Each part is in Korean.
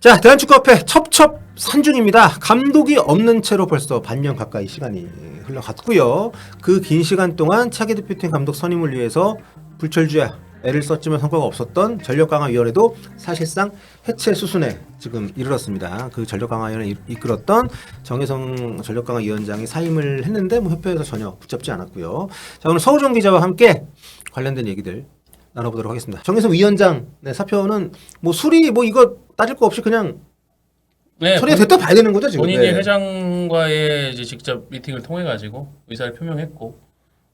자, 대한축구협회 첩첩 산중입니다. 감독이 없는 채로 벌써 반년 가까이 시간이 흘러갔고요. 그 긴 시간 동안 차기 대표팀 감독 선임을 위해서 불철주야 애를 썼지만 성과가 없었던 전력강화위원회도 사실상 해체 수순에 지금 이르렀습니다. 그 전력강화위원회 이끌었던 정혜성 전력강화위원장이 사임을 했는데 뭐 협회에서 전혀 붙잡지 않았고요. 자 오늘 서우정 기자와 함께 관련된 얘기들 나눠보도록 하겠습니다. 정혜성 위원장 네, 사표는 뭐 수리 뭐 이거 따질 거 없이 그냥 네, 처리가 됐다 봐야 되는 거죠 지금. 본인이 네. 회장과의 이제 직접 미팅을 통해 가지고 의사를 표명했고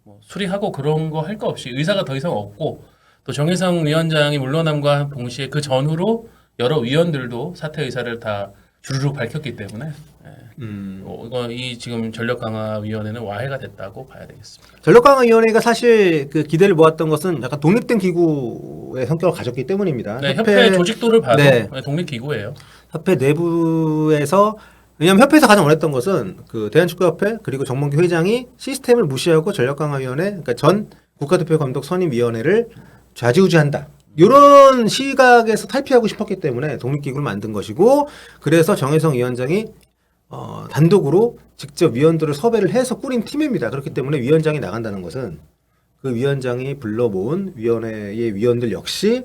뭐 수리하고 그런 거 할 거 없이 의사가 더 이상 없고 또 정혜성 위원장이 물러남과 동시에 그 전후로 여러 위원들도 사퇴 의사를 다 주르륵 밝혔기 때문에 예. 음. 어, 이거 이 지금 전력 강화 위원회는 와해가 됐다고 봐야 되겠습니다. 전력강화위원회가 사실 그 기대를 모았던 것은 약간 독립된 기구의 성격을 가졌기 때문입니다. 네, 협회, 조직도를 봐도 네. 독립 기구예요. 협회 내부에서 왜냐하면 협회에서 가장 원했던 것은 그 대한축구협회 그리고 정몽규 회장이 시스템을 무시하고 전력강화위원회 그러니까 전 국가대표 감독 선임위원회를 좌지우지한다. 이런 시각에서 탈피하고 싶었기 때문에 독립기구를 만든 것이고 그래서 정혜성 위원장이 어, 단독으로 직접 위원들을 섭외를 해서 꾸린 팀입니다. 그렇기 때문에 위원장이 나간다는 것은 그 위원장이 불러 모은 위원회의 위원들 역시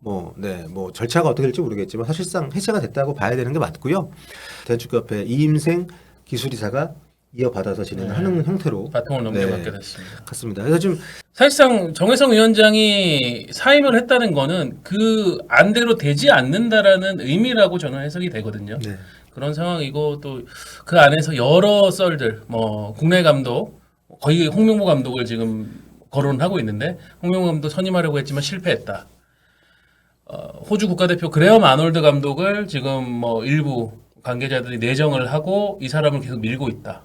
뭐, 네, 뭐 절차가 어떻게 될지 모르겠지만 사실상 해체가 됐다고 봐야 되는 게 맞고요. 대한축구협회 이임생 기술이사가 이어받아서 진행하는 형태로 바통을 네. 넘겨받게 됐습니다. 같습니다. 그래서 지금 사실상 정혜성 위원장이 사임을 했다는 거는 그 안대로 되지 않는다라는 의미라고 저는 해석이 되거든요. 네. 그런 상황이고 또 그 안에서 여러 썰들 뭐 국내 감독 거의 홍명보 감독을 지금 거론하고 있는데 홍명보 감독 선임하려고 했지만 실패했다. 어, 호주 국가대표 그레엄 아놀드 감독을 지금 뭐 일부 관계자들이 내정을 하고 이 사람을 계속 밀고 있다.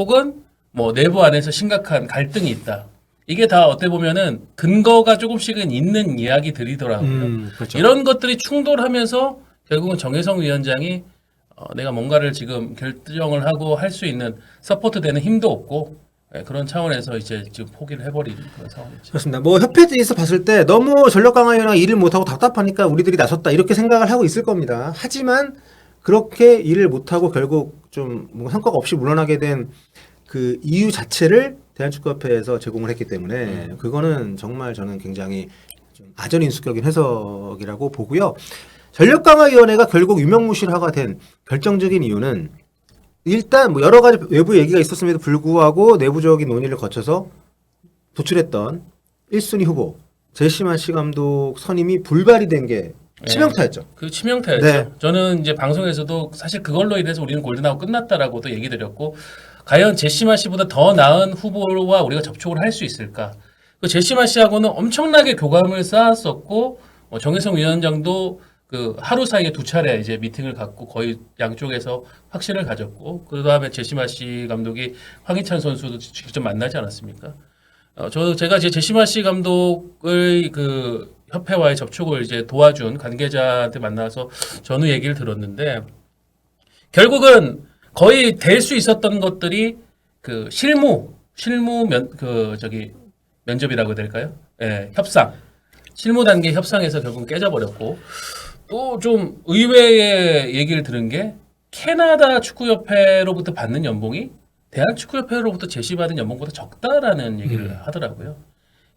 혹은 뭐 내부 안에서 심각한 갈등이 있다. 이게 다 어떻게 보면은 근거가 조금씩은 있는 이야기들이더라고요. 음, 그렇죠. 이런 것들이 충돌하면서 결국은 정혜성 위원장이 어, 내가 뭔가를 지금 결정을 하고 할 수 있는 서포트 되는 힘도 없고 예, 그런 차원에서 이제 지금 포기를 해버린 그런 상황이죠. 그렇습니다. 뭐 협회에서 봤을 때 너무 전력 강화위원회가 일을 못하고 답답하니까 우리들이 나섰다 이렇게 생각을 하고 있을 겁니다. 하지만 그렇게 일을 못하고 결국 좀 뭔가 성과가 없이 물러나게 된 그 이유 자체를 대한축구협회에서 제공을 했기 때문에 그거는 정말 저는 굉장히 좀 아전인수격인 해석이라고 보고요. 전력강화위원회가 결국 유명무실화가 된 결정적인 이유는 일단 뭐 여러 가지 외부 얘기가 있었음에도 불구하고 내부적인 논의를 거쳐서 도출했던 1순위 후보 제시만 씨 감독 선임이 불발이 된 게 치명타였죠. 그 치명타였죠. 네. 저는 이제 방송에서도 사실 그걸로 인해서 우리는 골든아웃 끝났다라고도 얘기 드렸고 과연 제시마 씨보다 더 나은 후보와 우리가 접촉을 할 수 있을까? 그 제시마 씨하고는 엄청나게 교감을 쌓았었고 어, 정혜성 위원장도 그 하루 사이에 두 차례 이제 미팅을 갖고 거의 양쪽에서 확신을 가졌고 그 다음에 제시마 씨 감독이 황희찬 선수도 직접 만나지 않았습니까? 어, 저 제가 제시마 씨 감독의 그 협회와의 접촉을 이제 도와준 관계자한테 만나서 전후 얘기를 들었는데 결국은 거의 될 수 있었던 것들이 그 실무 실무 면 그 저기 면접이라고 해야 될까요? 예, 협상 실무 단계 협상에서 결국 깨져버렸고 또 좀 의외의 얘기를 들은 게 캐나다 축구협회로부터 받는 연봉이 대한축구협회로부터 제시받은 연봉보다 적다라는 얘기를 하더라고요.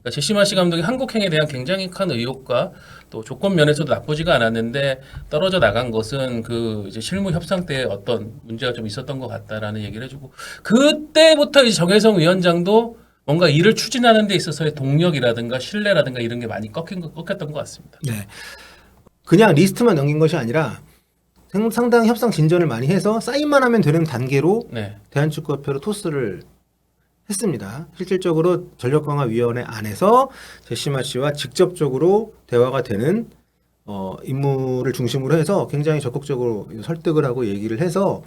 그러니까 제시마 씨 감독이 한국행에 대한 굉장히 큰 의혹과 또 조건 면에서도 나쁘지가 않았는데 떨어져 나간 것은 그 이제 실무 협상 때 어떤 문제가 좀 있었던 것 같다라는 얘기를 해주고 그때부터 이제 정혜성 위원장도 뭔가 일을 추진하는 데 있어서의 동력이라든가 신뢰라든가 이런 게 많이 꺾인 거, 꺾였던 것 같습니다. 네. 그냥 리스트만 넘긴 것이 아니라 상- 상당히 협상 진전을 많이 해서 사인만 하면 되는 단계로 네. 대한축구협회로 토스를 했습니다. 실질적으로 전력강화위원회 안에서 제시마 씨와 직접적으로 대화가 되는 어, 임무를 중심으로 해서 굉장히 적극적으로 설득을 하고 얘기를 해서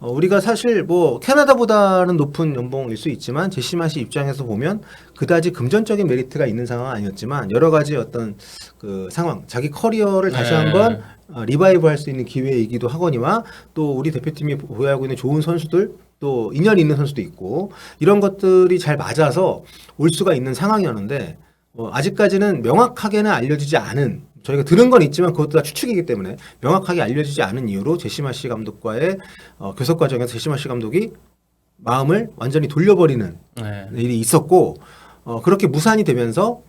어, 우리가 사실 뭐 캐나다보다는 높은 연봉일 수 있지만 제시마 씨 입장에서 보면 그다지 금전적인 메리트가 있는 상황은 아니었지만 여러 가지 어떤 그 상황, 자기 커리어를 다시 네. 한번 어, 리바이브 할 수 있는 기회이기도 하거니와 또 우리 대표팀이 보유하고 있는 좋은 선수들 또 인연 있는 선수도 있고 이런 것들이 잘 맞아서 올 수가 있는 상황이었는데 어, 아직까지는 명확하게는 알려지지 않은 저희가 들은 건 있지만 그것도 다 추측이기 때문에 명확하게 알려지지 않은 이유로 제시마 씨 감독과의 어, 교섭 과정에서 제시마 씨 감독이 마음을 완전히 돌려버리는 네. 일이 있었고 어, 그렇게 무산이 되면서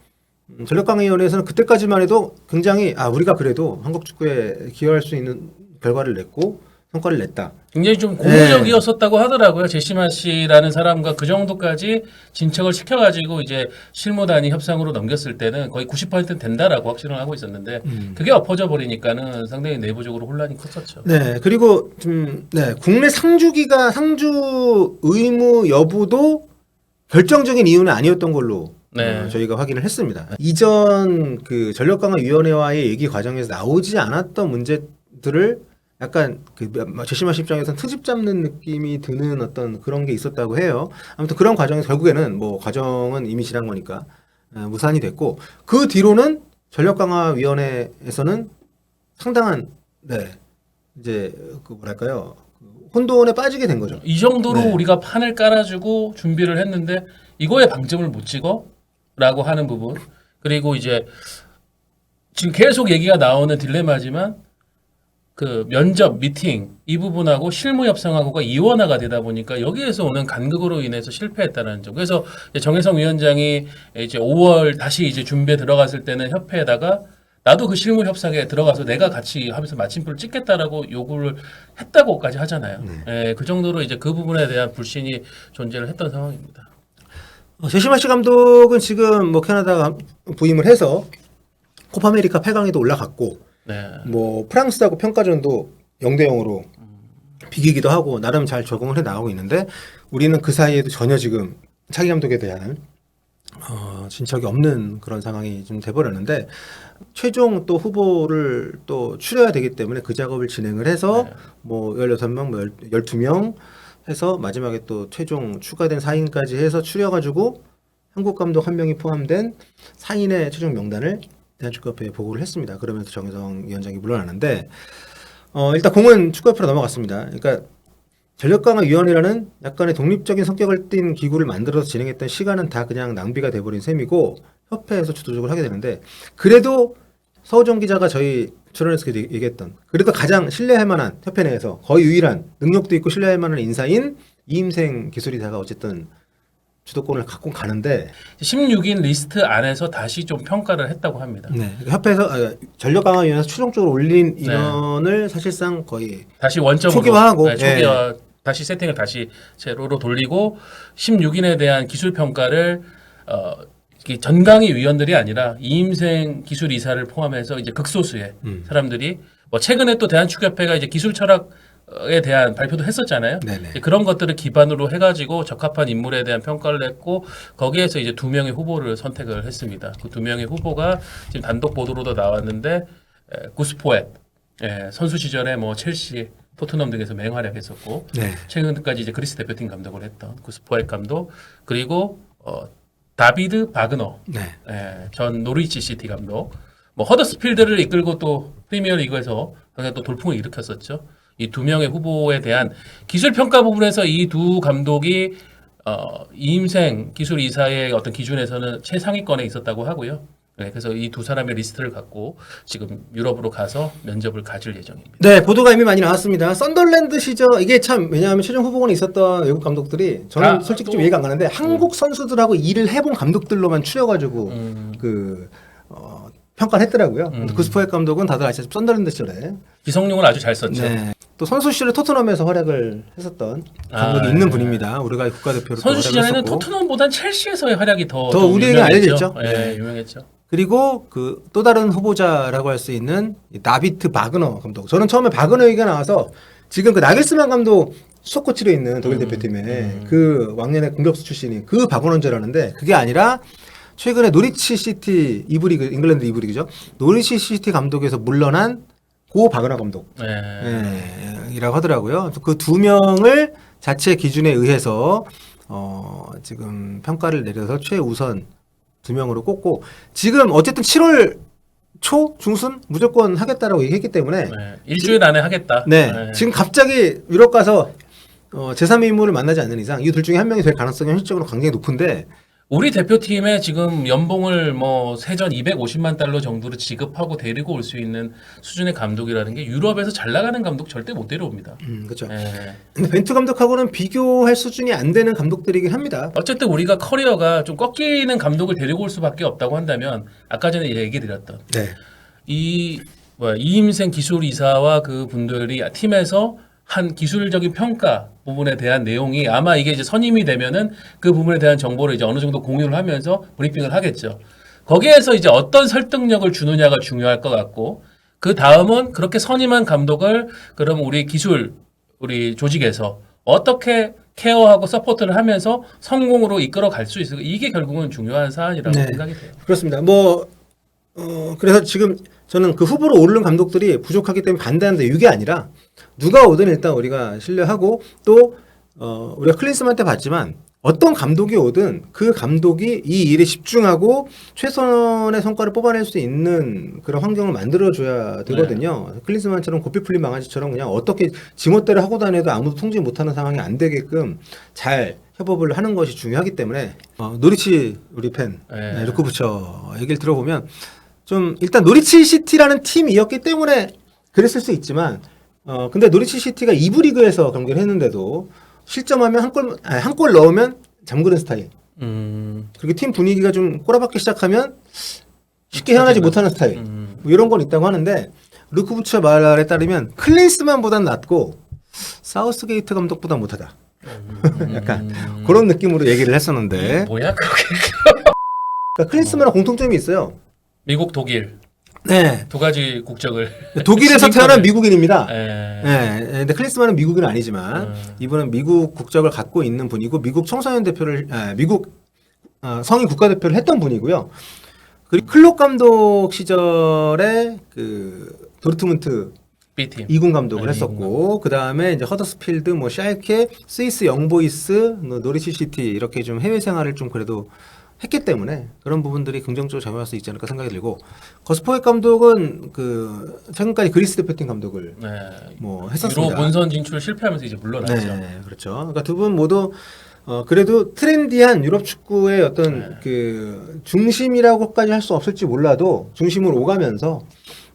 음, 전력강의위원회에서는 그때까지만 해도 굉장히 아 우리가 그래도 한국 축구에 기여할 수 있는 결과를 냈고 성과를 냈다. 굉장히 좀 네. 고무적이었었다고 하더라고요. 제시마 씨라는 사람과 그 정도까지 진척을 시켜가지고 이제 실무단위 협상으로 넘겼을 때는 거의 90%는 된다라고 확신을 하고 있었는데 그게 엎어져 버리니까는 상당히 내부적으로 혼란이 컸었죠. 네 그리고 좀 네, 국내 상주기가 상주 의무 여부도 결정적인 이유는 아니었던 걸로 네. 어, 저희가 확인을 했습니다. 이전 그 전력강화위원회와의 얘기 과정에서 나오지 않았던 문제들을 약간 그 제시마 씨 입장에서는 트집 잡는 느낌이 드는 어떤 그런 게 있었다고 해요. 아무튼 그런 과정에서 결국에는 뭐 과정은 이미 지난 거니까 어, 무산이 됐고 그 뒤로는 전력 강화 위원회에서는 상당한 네 이제 그 뭐랄까요 그 혼돈에 빠지게 된 거죠. 이 정도로 네. 우리가 판을 깔아주고 준비를 했는데 이거에 방점을 못 찍어라고 하는 부분 그리고 이제 지금 계속 얘기가 나오는 딜레마지만 그 면접 미팅 이 부분하고 실무 협상하고가 이원화가 되다 보니까 여기에서 오는 간극으로 인해서 실패했다는 점. 그래서 정혜성 위원장이 이제 5월 다시 이제 준비에 들어갔을 때는 협회에다가 나도 그 실무 협상에 들어가서 내가 같이 하면서 마침표를 찍겠다라고 요구를 했다고까지 하잖아요. 예, 그 정도로 이제 그 부분에 대한 불신이 존재를 했던 상황입니다. 어, 제시마 씨 감독은 지금 뭐 캐나다가 부임을 해서 코파 아메리카 8강에도 올라갔고 네. 뭐 프랑스하고 평가전도 0대 0으로 비기기도 하고 나름 잘 적응을 해 나가고 있는데 우리는 그 사이에도 전혀 지금 차기 감독에 대한 어, 진척이 없는 그런 상황이 좀 돼버렸는데 최종 또 후보를 또 추려야 되기 때문에 그 작업을 진행을 해서 네. 뭐 16명, 뭐 12명 해서 마지막에 또 최종 추가된 4인까지 해서 추려가지고 한국 감독 한 명이 포함된 4인의 최종 명단을 대한축구협회에 보고를 했습니다. 그러면서 정혜성 위원장이 물러나는데 어, 일단 공은 축구협회로 넘어갔습니다. 그러니까 전력강화위원회라는 약간의 독립적인 성격을 띤 기구를 만들어서 진행했던 시간은 다 그냥 낭비가 돼버린 셈이고 협회에서 주도적으로 하게 되는데 그래도 서우정 기자가 저희 얘기- 얘기했던 그래도 가장 신뢰할 만한 협회 내에서 거의 유일한 능력도 있고 신뢰할 만한 인사인 이임생 기술이사가 어쨌든 주도권을 갖고 가는데 16인 리스트 안에서 다시 좀 평가를 했다고 합니다. 네, 협회에서 아, 전력강화위원회에서 최종적으로 올린 인원을 사실상 거의 다시 원점으로 초기화하고, 네, 초기화 다시 세팅을 다시 제로로 돌리고 16인에 대한 기술 평가를 어 이게 전강위 위원들이 아니라 이임생 기술 이사를 포함해서 이제 극소수의 음. 사람들이 뭐 최근에 또 대한축협회가 이제 기술 철학 에 대한 발표도 했었잖아요. 네네. 그런 것들을 기반으로 해가지고 적합한 인물에 대한 평가를 했고 거기에서 이제 두 명의 후보를 선택을 했습니다. 그 두 명의 후보가 지금 단독 보도로도 나왔는데 에, 구스포엣 예, 선수 시절에 뭐 첼시, 토트넘 등에서 맹활약했었고 네. 최근까지 이제 그리스 대표팀 감독을 했던 구스포엣 감독 그리고 어, 다비드 바그너 네. 예, 전 노리치 시티 감독, 뭐 허더스필드를 이끌고 또 프리미어리그에서 굉장히 또 돌풍을 일으켰었죠. 이 두 명의 후보에 대한 기술 평가 부분에서 이 두 감독이 어, 이임생 기술 이사의 어떤 기준에서는 최상위권에 있었다고 하고요. 네, 그래서 이 두 사람의 리스트를 갖고 지금 유럽으로 가서 면접을 가질 예정입니다. 네, 보도가 이미 많이 나왔습니다. 썬덜랜드 시절 이게 참 왜냐하면 최종 후보군에 있었던 외국 감독들이 저는 아, 솔직히 또- 좀 이해가 안 가는데 한국 선수들하고 일을 해본 감독들로만 추려가지고 음, 그 어, 평가를 했더라고요. 음. 구스포의 감독은 다들 아시죠? 썬덜랜드 시절에 기성용을 아주 잘 썼죠. 네. 또 선수 시절에 토트넘에서 활약을 했었던 감독이 아, 있는 네. 분입니다. 우리가 국가대표로 또 선수 시절에는. 토트넘보단 첼시에서의 활약이 더, 더좀 우리에게 있죠. 예, 네. 유명했죠. 그리고 그 또 다른 후보자라고 할 수 있는 이 나비트 바그너 감독. 저는 처음에 바그너 얘기가 나와서 지금 그 나겔스만 감독 수석 코치로 있는 독일 음, 대표팀에 음. 그 왕년의 공격수 출신이 그 바그너인 줄 알았는데 그게 아니라 최근에 노리치 시티 이브리그 잉글랜드 이브리그죠. 노리치 시티 감독에서 물러난 고 바그너 감독. 예. 예, 이라고 하더라고요. 그 두 명을 자체 기준에 의해서 어, 지금 평가를 내려서 최우선 두 명으로 꼽고 지금 어쨌든 7월 초 중순 무조건 하겠다라고 얘기했기 때문에 네, 일주일 안에 하겠다. 네, 네. 지금 갑자기 유럽 가서 어, 제3의 인물을 만나지 않는 이상 이 둘 중에 한 명이 될 가능성이 현실적으로 굉장히 높은데 우리 대표팀에 지금 연봉을 뭐 세전 250만 달러 정도로 지급하고 데리고 올 수 있는 수준의 감독이라는 게 유럽에서 잘 나가는 감독 절대 못 데려옵니다. 음, 그렇죠. 예. 근데 벤투 감독하고는 비교할 수준이 안 되는 감독들이긴 합니다. 어쨌든 우리가 커리어가 좀 꺾이는 감독을 데리고 올 수밖에 없다고 한다면 아까 전에 얘기 드렸던 네. 이 뭐야 이임생 기술 이사와 그 분들이 팀에서 한 기술적인 평가 부분에 대한 내용이 아마 이게 이제 선임이 되면은 그 부분에 대한 정보를 이제 어느 정도 공유를 하면서 브리핑을 하겠죠. 거기에서 이제 어떤 설득력을 주느냐가 중요할 것 같고 그 다음은 그렇게 선임한 감독을 그럼 우리 기술 우리 조직에서 어떻게 케어하고 서포트를 하면서 성공으로 이끌어 갈 수 있을까 이게 결국은 중요한 사안이라고 네. 생각이 돼요. 그렇습니다. 뭐 어, 그래서 지금 저는 그 후보로 오르는 감독들이 부족하기 때문에 반대하는데 이게 아니라 누가 오든 일단 우리가 신뢰하고 또 어, 우리가 클린스만 때 봤지만 어떤 감독이 오든 그 감독이 이 일에 집중하고 최선의 성과를 뽑아낼 수 있는 그런 환경을 만들어줘야 되거든요. 클린스만처럼 고삐 풀린 망아지처럼 그냥 어떻게 지멋대로 하고 다녀도 아무도 통지 못하는 상황이 안 되게끔 잘 협업을 하는 것이 중요하기 때문에 어, 노리치 우리 팬 네. 네, 루크 부처 얘기를 들어보면 좀 일단 노리치 시티라는 팀이었기 때문에 그랬을 수 있지만 어 근데 노리치 시티가 2부 리그에서 경기를 했는데도 실점하면 한골 한 골 넣으면 잠그는 스타일. 음, 그리고 팀 분위기가 좀 꼬라박기 시작하면 쉽게 헤어나지 못하는 스타일. 음. 뭐 이런 건 있다고 하는데 루크 부처 말에 따르면 클린스만보단 낫고 사우스게이트 감독보다 못하다. 약간 그런 느낌으로 얘기를 했었는데 뭐야 그게? 그러니까 클린스만은 공통점이 있어요. 미국, 독일 네. 두 가지 국적을 독일에서 태어난 미국인입니다. 예. 네, 근데 클린스만은 미국인은 아니지만 음. 이분은 미국 국적을 갖고 있는 분이고 미국 청소년 대표를 아, 미국 어, 성인 국가 대표를 했던 분이고요. 그리고 클록 감독 시절에 그 도르트문트 B팀. 이군 감독을 네, 했었고 그 다음에 이제 허더스필드, 뭐 샬케, 스위스 영보이스, 뭐 노리치 시티 이렇게 좀 해외 생활을 좀 그래도 했기 때문에 그런 부분들이 긍정적으로 작용할 수 있지 않을까 생각이 들고 거스포의 감독은 그 최근까지 그리스 대표팀 감독을 네. 뭐 유로 했었습니다. 본선 진출 실패하면서 이제 물러났죠. 네, 그렇죠. 그러니까 두 분 모두 어 그래도 트렌디한 유럽 축구의 어떤 네. 그 중심이라고까지 할 수 없을지 몰라도 중심으로 오가면서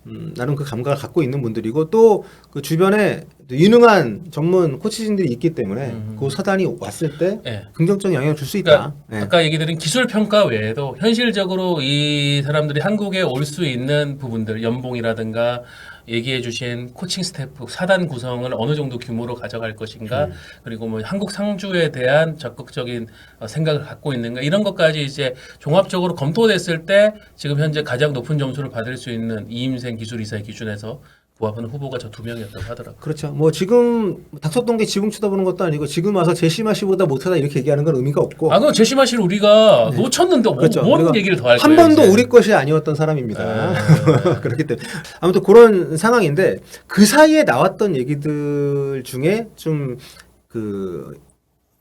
음, 나름 그 감각을 갖고 있는 분들이고 또 그 주변에 또 유능한 전문 코치진들이 있기 때문에 음. 그 사단이 왔을 때 예. 긍정적인 영향을 줄 수 있다. 그러니까 네. 아까 얘기 드린 기술 평가 외에도 현실적으로 이 사람들이 한국에 올 수 있는 부분들 연봉이라든가 얘기해 주신 코칭 스태프 사단 구성을 어느 정도 규모로 가져갈 것인가 음. 그리고 뭐 한국 상주에 대한 적극적인 어, 생각을 갖고 있는가 이런 것까지 이제 종합적으로 검토됐을 때 지금 현재 가장 높은 점수를 받을 수 있는 이임생 기술이사의 기준에서 부합하는 후보가 저 두 명이었다고 하더라고요. 그렇죠. 뭐 지금 닥쳤던 게 지붕 쳐다보는 것도 아니고 지금 와서 제시마 씨보다 못하다 이렇게 얘기하는 건 의미가 없고 아, 그럼 제시마시를 우리가 놓쳤는데 뭐, 뭐. 그렇죠. 뭔 얘기를 더할 거예요? 한 번도 이제? 우리 것이 아니었던 사람입니다. 네. 그렇기 때문에 아무튼 그런 상황인데 그 사이에 나왔던 얘기들 중에 좀그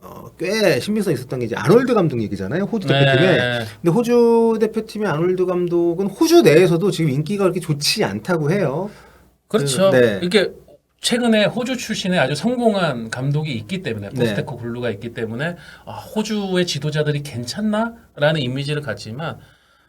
어, 꽤 신빙성 있었던 게 이제 아놀드 감독 얘기잖아요. 호주 대표팀에. 네. 근데 호주 대표팀의 아놀드 감독은 호주 내에서도 지금 인기가 그렇게 좋지 않다고 해요. 그렇죠. 그, 네. 이게 최근에 호주 출신의 아주 성공한 감독이 있기 때문에 네. 포스테코 블루가 있기 때문에 아, 호주의 지도자들이 괜찮나라는 이미지를 갖지만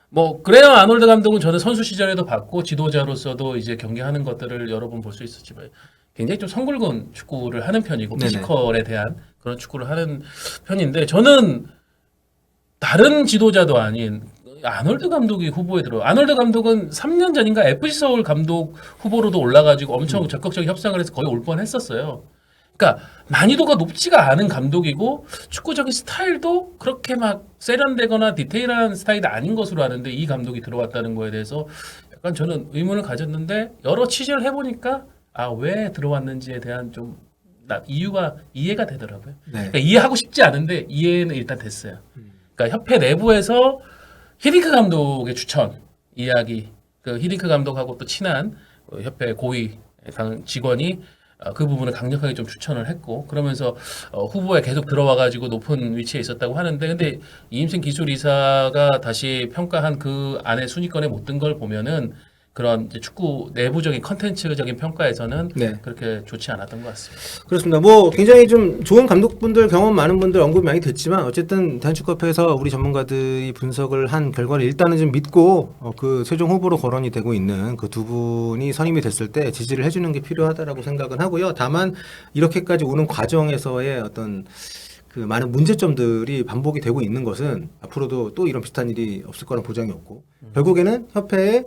뭐 그래요 아놀드 감독은 저는 선수 시절에도 봤고 지도자로서도 이제 경기하는 것들을 여러 번 볼 수 있었지만 굉장히 좀 성굵은 축구를 하는 편이고 네네. 피지컬에 대한 그런 축구를 하는 편인데 저는 다른 지도자도 아닌 아놀드 감독이 후보에 들어. 아놀드 감독은 3년 전인가 FC 서울 감독 후보로도 올라가지고 엄청 적극적인 협상을 해서 거의 올 뻔했었어요. 그러니까 난이도가 높지가 않은 감독이고 축구적인 스타일도 그렇게 막 세련되거나 디테일한 스타일이 아닌 것으로 아는데 이 감독이 들어왔다는 거에 대해서 약간 저는 의문을 가졌는데 여러 취재를 해보니까 아 왜 들어왔는지에 대한 좀 나- 이유가 이해가 되더라고요. 네. 그러니까 이해하고 싶지 않은데 이해는 일단 됐어요. 그러니까 협회 내부에서 히딩크 감독의 추천 이야기, 그 히딩크 감독하고 또 친한 어, 협회 고위 당 직원이 어, 그 부분을 강력하게 좀 추천을 했고 그러면서 어, 후보에 계속 들어와 가지고 높은 위치에 있었다고 하는데 근데 이임생 기술이사가 다시 평가한 그 안에 순위권에 못 든 걸 보면은 그런 이제 축구 내부적인 컨텐츠적인 평가에서는 네. 그렇게 좋지 않았던 것 같습니다. 그렇습니다. 뭐 굉장히 좀 좋은 감독분들 경험 많은 분들 언급이 많이 됐지만 어쨌든 대한축구협회에서 우리 전문가들이 분석을 한 결과를 일단은 좀 믿고 어, 그 최종 후보로 거론이 되고 있는 그 두 분이 선임이 됐을 때 지지를 해주는 게 필요하다라고 생각은 하고요. 다만 이렇게까지 오는 과정에서의 어떤 그 많은 문제점들이 반복이 되고 있는 것은 앞으로도 또 이런 비슷한 일이 없을 거란 보장이 없고 결국에는 협회의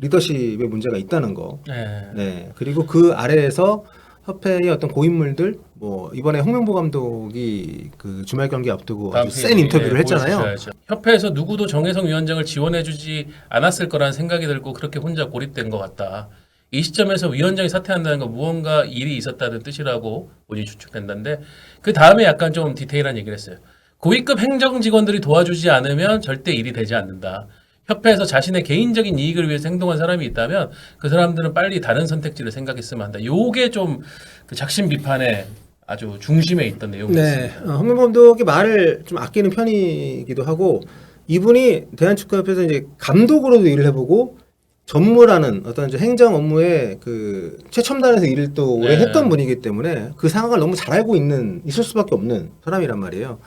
리더십에 문제가 있다는 거 네. 네. 그리고 그 아래에서 협회의 어떤 고인물들 뭐 이번에 홍명보 감독이 그 주말 경기 앞두고 아주 센 인터뷰를 예, 했잖아요. 보여주셔야죠. 협회에서 누구도 정혜성 위원장을 지원해주지 않았을 거라는 생각이 들고 그렇게 혼자 고립된 것 같다. 이 시점에서 위원장이 사퇴한다는 건 무언가 일이 있었다는 뜻이라고 본인이 추측된다는데 그 다음에 약간 좀 디테일한 얘기를 했어요. 고위급 행정 직원들이 도와주지 않으면 절대 일이 되지 않는다. 협회에서 자신의 개인적인 이익을 위해서 행동한 사람이 있다면 그 사람들은 빨리 다른 선택지를 생각했으면 한다. 요게 좀 그 작심 비판의 아주 중심에 있던 내용이었습니다. 네. 어, 홍명보 감독이 말을 좀 아끼는 편이기도 하고 이분이 대한축구협회에서 이제 감독으로도 일을 해보고 전무라는 어떤 이제 행정 업무에 그 최첨단에서 일을 또 오래 네. 했던 분이기 때문에 그 상황을 너무 잘 알고 있는 있을 수밖에 없는 사람이란 말이에요.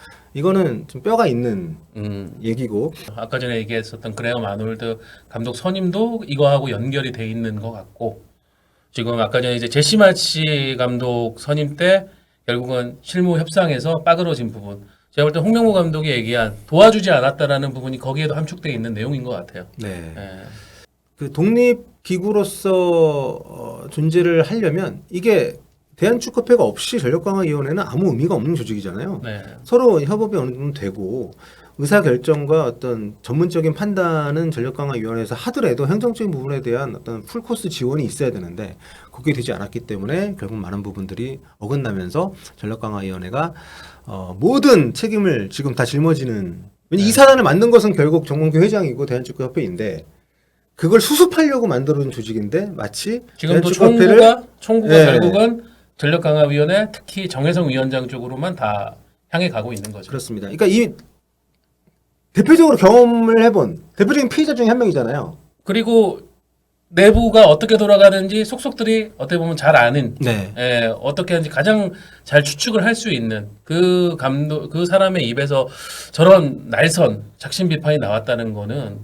이거는 좀 뼈가 있는 음. 얘기고 아까 전에 얘기했었던 그레엄 아놀드 감독 선임도 이거하고 연결이 돼 있는 것 같고 지금 아까 전에 이제 제시 마치 감독 선임 때 결국은 실무 협상에서 빠그러진 부분 제가 볼 때 홍명보 감독이 얘기한 도와주지 않았다라는 부분이 거기에도 함축돼 있는 내용인 것 같아요. 네. 예. 그 독립 기구로서 어, 존재를 하려면 이게 대한축구협회가 없이 전력강화위원회는 아무 의미가 없는 조직이잖아요. 네. 서로 협업이 어느 정도 되고 의사 결정과 어떤 전문적인 판단은 전력강화위원회에서 하더라도 행정적인 부분에 대한 어떤 풀코스 지원이 있어야 되는데 그게 되지 않았기 때문에 결국 많은 부분들이 어긋나면서 전력강화위원회가 어, 모든 책임을 지금 다 짊어지는 왜냐 이 사단을 만든 것은 결국 정몽규 회장이고 대한축구협회인데 그걸 수습하려고 만들어준 조직인데 마치 지금도 총구가 총구가 예. 결국은 전력강화위원회 특히 정혜성 위원장 쪽으로만 다 향해 가고 있는 거죠. 그렇습니다. 그러니까 이 대표적으로 경험을 해본 대표적인 피해자 중에 한 명이잖아요. 그리고 내부가 어떻게 돌아가는지 속속들이 어떻게 보면 잘 아는 네. 예, 어떻게 하는지 가장 잘 추측을 할 수 있는 그 감독 그 사람의 입에서 저런 날선 작심 비판이 나왔다는 거는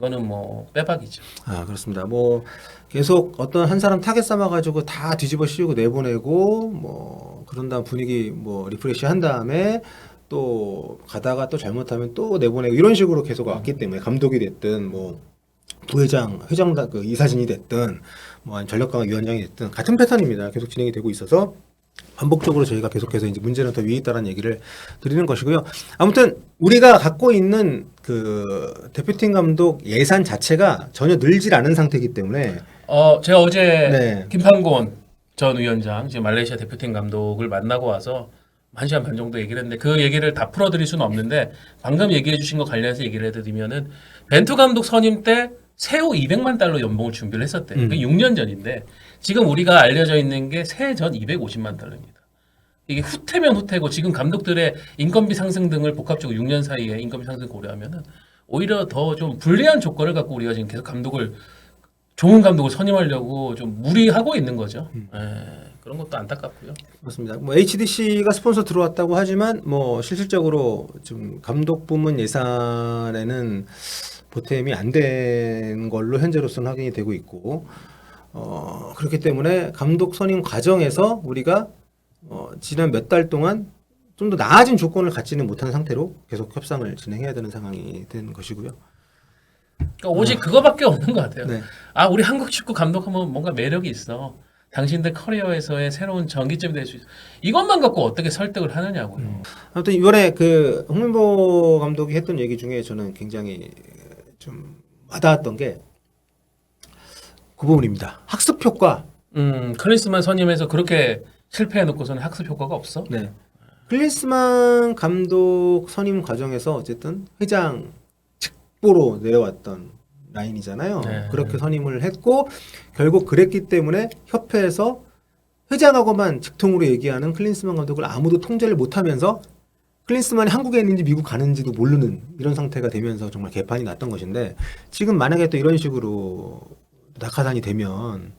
이거는 뭐 빼박이죠. 아 그렇습니다. 뭐 계속 어떤 한 사람 타겟 삼아가지고 다 뒤집어 씌우고 내보내고 뭐 그런 다음 분위기 뭐 리프레시 한 다음에 또 가다가 또 잘못하면 또 내보내고 이런 식으로 계속 왔기 때문에 감독이 됐든 뭐 부회장, 회장 그 이사진이 됐든 뭐 전력강화 위원장이 됐든 같은 패턴입니다. 계속 진행이 되고 있어서 반복적으로 저희가 계속해서 이제 문제는 더 위에 있다는 얘기를 드리는 것이고요. 아무튼 우리가 갖고 있는 그 대표팀 감독 예산 자체가 전혀 늘질 않은 상태이기 때문에 어 제가 어제 네. 김판곤 전 위원장 지금 말레이시아 대표팀 감독을 만나고 와서 한 시간 반 정도 얘기를 했는데 그 얘기를 다 풀어드릴 수는 없는데 방금 얘기해 주신 거 관련해서 얘기를 해드리면은 벤투 감독 선임 때 세후 200만 달러 연봉을 준비를 했었대. 음. 그 6년 전인데 지금 우리가 알려져 있는 게 새해 전 250만 달러입니다. 이게 후퇴면 후퇴고 지금 감독들의 인건비 상승 등을 복합적으로 6년 사이에 인건비 상승 고려하면은 오히려 더 좀 불리한 조건을 갖고 우리가 지금 계속 감독을 좋은 감독을 선임하려고 좀 무리하고 있는 거죠. 예, 그런 것도 안타깝고요. 그렇습니다. 뭐 HDC가 스폰서 들어왔다고 하지만 뭐 실질적으로 좀 감독 부문 예산에는 보탬이 안 된 걸로 현재로서는 확인이 되고 있고 어 그렇기 때문에 감독 선임 과정에서 우리가 어 지난 몇 달 동안 좀 더 나아진 조건을 갖지는 못한 상태로 계속 협상을 진행해야 되는 상황이 된 것이고요. 그러니까 오직 그거밖에 없는 것 같아요. 네. 아 우리 한국 축구 감독하면 뭔가 매력이 있어. 당신들 커리어에서의 새로운 전기점이 될 수 있어. 이것만 갖고 어떻게 설득을 하느냐고요. 아무튼 이번에 그 홍민보 감독이 했던 얘기 중에 저는 굉장히 좀 와닿았던 게 그 부분입니다. 학습 효과. 음, 클린스만 선임해서 그렇게 실패해 놓고서는 학습 효과가 없어? 네. 클린스만 감독 선임 과정에서 어쨌든 회장 직보로 내려왔던 라인이잖아요. 네. 그렇게 선임을 했고 결국 그랬기 때문에 협회에서 회장하고만 직통으로 얘기하는 클린스만 감독을 아무도 통제를 못하면서 클린스만이 한국에 있는지 미국 가는지도 모르는 이런 상태가 되면서 정말 개판이 났던 것인데 지금 만약에 또 이런 식으로 낙하산이 되면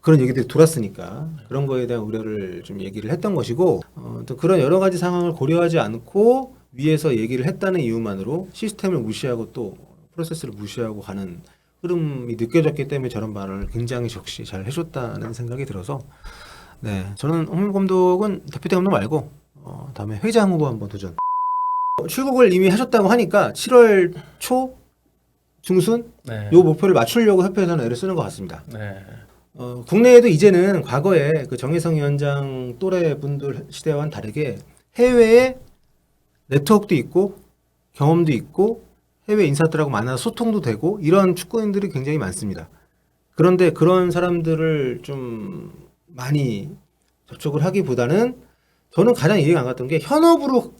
그런 얘기들이 돌았으니까 그런 거에 대한 우려를 좀 얘기를 했던 것이고 어, 또 그런 여러 가지 상황을 고려하지 않고 위에서 얘기를 했다는 이유만으로 시스템을 무시하고 또 프로세스를 무시하고 가는 흐름이 느껴졌기 때문에 저런 말을 굉장히 적시 잘 해줬다는 생각이 들어서 네 저는 홍명 감독은 대표팀 감독 말고 어, 다음에 회장 후보 한번 도전. 출국을 이미 하셨다고 하니까 7월 초 중순 네. 요 목표를 맞추려고 협회에서는 애를 쓰는 것 같습니다. 네. 어, 국내에도 이제는 과거에 그 정혜성 위원장 또래 분들 시대와는 다르게 해외에 네트워크도 있고 경험도 있고 해외 인사들하고 만나서 소통도 되고 이런 축구인들이 굉장히 많습니다. 그런데 그런 사람들을 좀 많이 접촉을 하기보다는 저는 가장 이해가 안 갔던 게 현업으로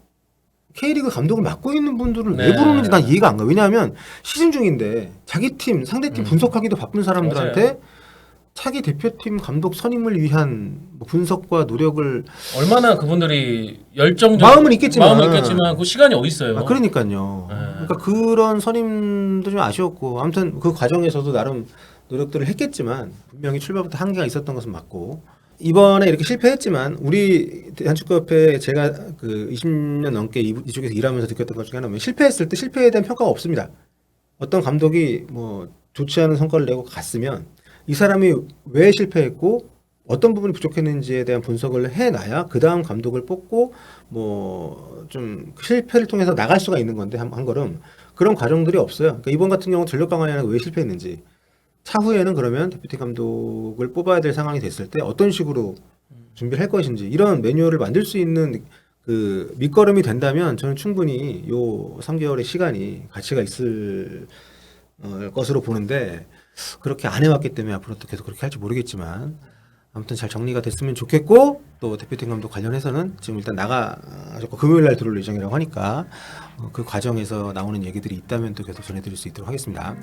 K리그 감독을 맡고 있는 분들을 왜 네. 부르는지 난 이해가 안 가. 왜냐하면 시즌 중인데 자기 팀, 상대 팀 음. 분석하기도 바쁜 사람들한테 차기 대표팀 감독 선임을 위한 뭐 분석과 노력을 얼마나 그분들이 열정적 마음은 있겠지만. 마음은 있겠지만 그 시간이 어디 있어요? 아, 그러니까요. 네. 그러니까 그런 선임도 좀 아쉬웠고 아무튼 그 과정에서도 나름 노력들을 했겠지만 분명히 출발부터 한계가 있었던 것은 맞고 이번에 이렇게 실패했지만 우리 대한축구협회 제가 그 20년 넘게 이- 이쪽에서 일하면서 느꼈던 것 중에 하나는 실패했을 때 실패에 대한 평가가 없습니다. 어떤 감독이 뭐 좋지 않은 성과를 내고 갔으면 이 사람이 왜 실패했고 어떤 부분이 부족했는지에 대한 분석을 해놔야 그 다음 감독을 뽑고 뭐 좀 실패를 통해서 나갈 수가 있는 건데 한, 한 걸음 그런 과정들이 없어요. 그러니까 이번 같은 경우 전력 강화에는 왜 실패했는지 차후에는 그러면 대표팀 감독을 뽑아야 될 상황이 됐을 때 어떤 식으로 준비를 할 것인지 이런 매뉴얼을 만들 수 있는 그 밑거름이 된다면 저는 충분히 요 3개월의 시간이 가치가 있을 어, 것으로 보는데 그렇게 안 해왔기 때문에 앞으로도 계속 그렇게 할지 모르겠지만 아무튼 잘 정리가 됐으면 좋겠고 또 대표팀 감독 관련해서는 지금 일단 나가셨고 금요일 날 들어올 예정이라고 하니까 어, 그 과정에서 나오는 얘기들이 있다면 또 계속 전해드릴 수 있도록 하겠습니다.